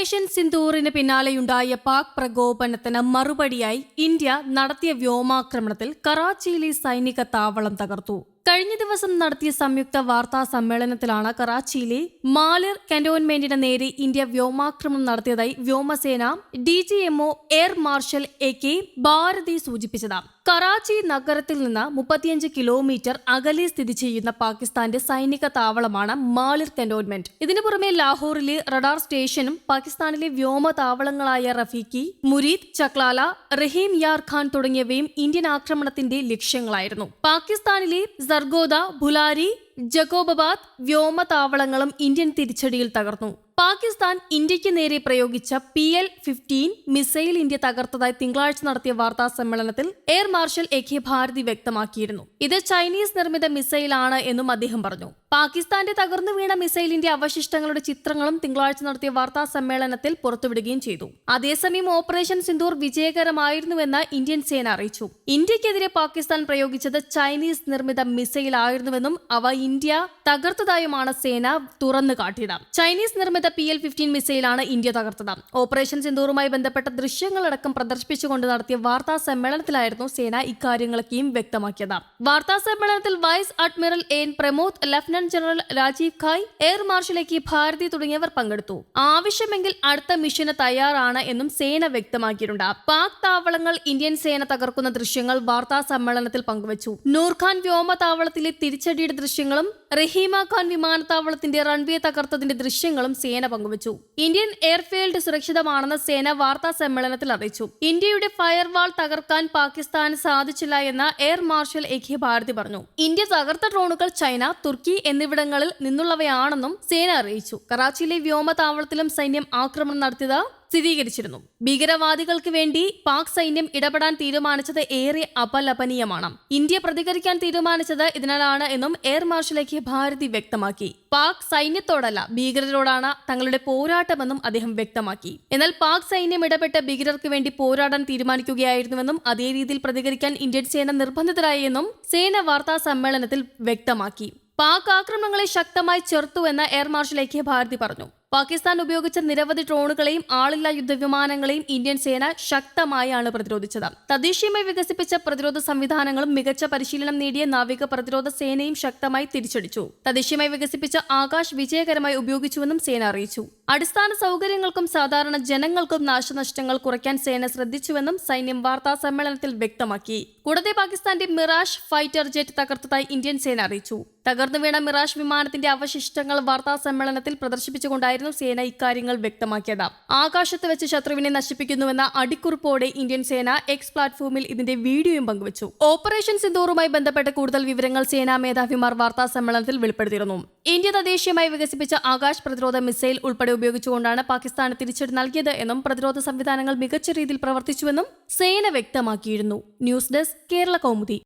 Operation സിന്ദൂറിന് പിന്നാലെയുണ്ടായ Pak പ്രകോപനത്തിന് മറുപടിയായി India നടത്തിയ വ്യോമാക്രമണത്തിൽ കറാച്ചിയിലെ സൈനിക താവളം തകർത്തു. കഴിഞ്ഞ ദിവസം നടത്തിയ സംയുക്ത വാർത്താ സമ്മേളനത്തിലാണ് കറാച്ചിയിലെ മാലിർ കന്റോൺമെന്റിന് നേരെ ഇന്ത്യ വ്യോമാക്രമണം നടത്തിയതായി വ്യോമസേന D G M O air marshal A K Bharti സൂചിപ്പിച്ചത്. കറാച്ചി നഗരത്തിൽ നിന്ന് മുപ്പത്തിയഞ്ച് കിലോമീറ്റർ അകലെ സ്ഥിതി ചെയ്യുന്ന പാകിസ്ഥാന്റെ സൈനിക താവളമാണ് മാലിർ കന്റോൺമെന്റ്. ഇതിനു പുറമെ ലാഹോറിലെ റഡാർ സ്റ്റേഷനും പാകിസ്ഥാനിലെ വ്യോമ താവളങ്ങളായ റഫീഖി മുരീദ് ചക്ലാല റഹീം യാർ ഖാൻ തുടങ്ങിയവയും ഇന്ത്യൻ ആക്രമണത്തിന്റെ ലക്ഷ്യങ്ങളായിരുന്നു. പാകിസ്ഥാനിലെ സർഗോദ ബുലാരി വ്യോമ വ്യോമതാവളങ്ങളും ഇന്ത്യൻ തിരിച്ചടിയിൽ തകർന്നു. പാകിസ്ഥാൻ ഇന്ത്യയ്ക്ക് നേരെ പ്രയോഗിച്ച P L fifteen missile India തകർത്തതായി തിങ്കളാഴ്ച നടത്തിയ വാർത്താ സമ്മേളനത്തിൽ air marshal A K Bharti വ്യക്തമാക്കിയിരുന്നു. ഇത് ചൈനീസ് നിർമ്മിത മിസൈലാണ് എന്നും അദ്ദേഹം പറഞ്ഞു. പാകിസ്ഥാന്റെ തകർന്നു വീണ മിസൈലിന്റെ അവശിഷ്ടങ്ങളുടെ ചിത്രങ്ങളും തിങ്കളാഴ്ച നടത്തിയ വാർത്താ സമ്മേളനത്തിൽ പുറത്തുവിടുകയും ചെയ്തു. അതേസമയം ഓപ്പറേഷൻ സിന്ദൂർ വിജയകരമായിരുന്നുവെന്ന് ഇന്ത്യൻ സേന അറിയിച്ചു. ഇന്ത്യക്കെതിരെ പാകിസ്ഥാൻ പ്രയോഗിച്ചത് ചൈനീസ് നിർമ്മിത മിസൈലായിരുന്നുവെന്നും അവ ഇന്ത്യ തകർത്തതായുമാണ് സേന തുറന്നു കാട്ടിയത് ചൈനീസ് നിർമ്മിത പി എൽ ഫിഫ്റ്റീൻ മിസൈലാണ് ഇന്ത്യ തകർത്തത്. ഓപ്പറേഷൻ സിന്ദൂറുമായി ബന്ധപ്പെട്ട ദൃശ്യങ്ങളടക്കം പ്രദർശിപ്പിച്ചുകൊണ്ട് നടത്തിയ വാർത്താ സമ്മേളനത്തിലായിരുന്നു സേന ഇക്കാര്യങ്ങളൊക്കെയും വ്യക്തമാക്കിയത്. വാർത്താ സമ്മേളനത്തിൽ vice admiral N Pramod lieutenant general Rajiv Ghai air marshal A K Bharti തുടങ്ങിയവർ പങ്കെടുത്തു. ആവശ്യമെങ്കിൽ അടുത്ത മിഷന് തയ്യാറാണ് എന്നും സേന വ്യക്തമാക്കിയിട്ടുണ്ട്. പാക് താവളങ്ങൾ ഇന്ത്യൻ സേന തകർക്കുന്ന ദൃശ്യങ്ങൾ വാർത്താ സമ്മേളനത്തിൽ പങ്കുവച്ചു. നൂർഖാൻ വ്യോമതാവളത്തിലെ തിരിച്ചടിയുടെ ദൃശ്യങ്ങളും റഹീമ ഖാൻ വിമാനത്താവളത്തിന്റെ റൺവേ തകർത്തതിന്റെ ദൃശ്യങ്ങളും സേന പങ്കുവച്ചു. ഇന്ത്യൻ എയർഫീൽഡ് സുരക്ഷിതമാണെന്ന് സേന വാർത്താ സമ്മേളനത്തിൽ അറിയിച്ചു. ഇന്ത്യയുടെ ഫയർവാൾ തകർക്കാൻ പാകിസ്ഥാന് സാധിച്ചില്ല എന്ന് air marshal A K Bharti പറഞ്ഞു. ഇന്ത്യ തകർത്ത ഡ്രോണുകൾ ചൈന തുർക്കി എന്നിവിടങ്ങളിൽ നിന്നുള്ളവയാണെന്നും സേന അറിയിച്ചു. കറാച്ചിയിലെ വ്യോമതാവളത്തിലും സൈന്യം ആക്രമണം നടത്തിയത് സ്ഥിരീകരിച്ചിരുന്നു. ഭീകരവാദികൾക്ക് വേണ്ടി പാക് സൈന്യം ഇടപെടാൻ തീരുമാനിച്ചത് ഏറെ അപലപനീയമാണ്. ഇന്ത്യ പ്രതികരിക്കാൻ തീരുമാനിച്ചത് ഇതിനാലാണ് എന്നും എയർ മാർഷലേക്ക് ഭാരതി വ്യക്തമാക്കി. പാക് സൈന്യത്തോടല്ല ഭീകരരോടാണ് തങ്ങളുടെ പോരാട്ടമെന്നും അദ്ദേഹം വ്യക്തമാക്കി. എന്നാൽ പാക് സൈന്യം ഇടപെട്ട് ഭീകരർക്ക് വേണ്ടി പോരാടാൻ തീരുമാനിക്കുകയായിരുന്നുവെന്നും അതേ രീതിയിൽ പ്രതികരിക്കാൻ ഇന്ത്യൻ സേന നിർബന്ധിതരായെന്നും സേന വാർത്താ സമ്മേളനത്തിൽ വ്യക്തമാക്കി. പാക് ആക്രമണങ്ങളെ ശക്തമായി ചെറുത്തുവെന്ന് air marshal A K Bharti പറഞ്ഞു. പാകിസ്ഥാൻ ഉപയോഗിച്ച നിരവധി ഡ്രോണുകളെയും ആളില്ലാ യുദ്ധവിമാനങ്ങളെയും ഇന്ത്യൻ സേന ശക്തമായാണ് പ്രതിരോധിച്ചത്. തദ്ദേശീയമായി വികസിപ്പിച്ച പ്രതിരോധ സംവിധാനങ്ങളും മികച്ച പരിശീലനം നേടിയ നാവിക പ്രതിരോധ സേനയും ശക്തമായി തിരിച്ചടിച്ചു. തദ്ദേശീയമായി വികസിപ്പിച്ച ആകാശ് വിജയകരമായി ഉപയോഗിച്ചുവെന്നും സേന അറിയിച്ചു. അടിസ്ഥാന സൗകര്യങ്ങൾക്കും സാധാരണ ജനങ്ങൾക്കും നാശനഷ്ടങ്ങൾ കുറയ്ക്കാൻ സേന ശ്രദ്ധിച്ചുവെന്നും സൈന്യം വാർത്താ സമ്മേളനത്തിൽ വ്യക്തമാക്കി. കൂടാതെ പാകിസ്ഥാന്റെ മിറാഷ് ഫൈറ്റർ ജെറ്റ് തകർത്തതായി ഇന്ത്യൻ സേന അറിയിച്ചു. തകർന്നു വീണ മിറാഷ് വിമാനത്തിന്റെ അവശിഷ്ടങ്ങൾ വാർത്താ സമ്മേളനത്തിൽ പ്രദർശിപ്പിച്ചുകൊണ്ടായിരുന്നു സേന ഇക്കാര്യങ്ങൾ വ്യക്തമാക്കിയത്. ആകാശത്ത് വെച്ച് ശത്രുവിനെ നശിപ്പിക്കുന്നുവെന്ന അടിക്കുറിപ്പോടെ ഇന്ത്യൻ സേന എക്സ് പ്ലാറ്റ്ഫോമിൽ ഇതിന്റെ വീഡിയോയും പങ്കുവച്ചു. ഓപ്പറേഷൻ സിന്ദൂറുമായി ബന്ധപ്പെട്ട കൂടുതൽ വിവരങ്ങൾ സേനാ മേധാവിമാർ വാർത്താ സമ്മേളനത്തിൽ വെളിപ്പെടുത്തിയിരുന്നു. ഇന്ത്യ തദ്ദേശീയമായി വികസിപ്പിച്ച ആകാശ് പ്രതിരോധ മിസൈൽ ഉൾപ്പെടെ ഉപയോഗിച്ചുകൊണ്ടാണ് പാകിസ്ഥാന് തിരിച്ചടി നൽകിയത് എന്നും പ്രതിരോധ സംവിധാനങ്ങൾ മികച്ച രീതിയിൽ പ്രവർത്തിച്ചുവെന്നും സേന വ്യക്തമാക്കിയിരുന്നു. News desk Kerala Kaumudi.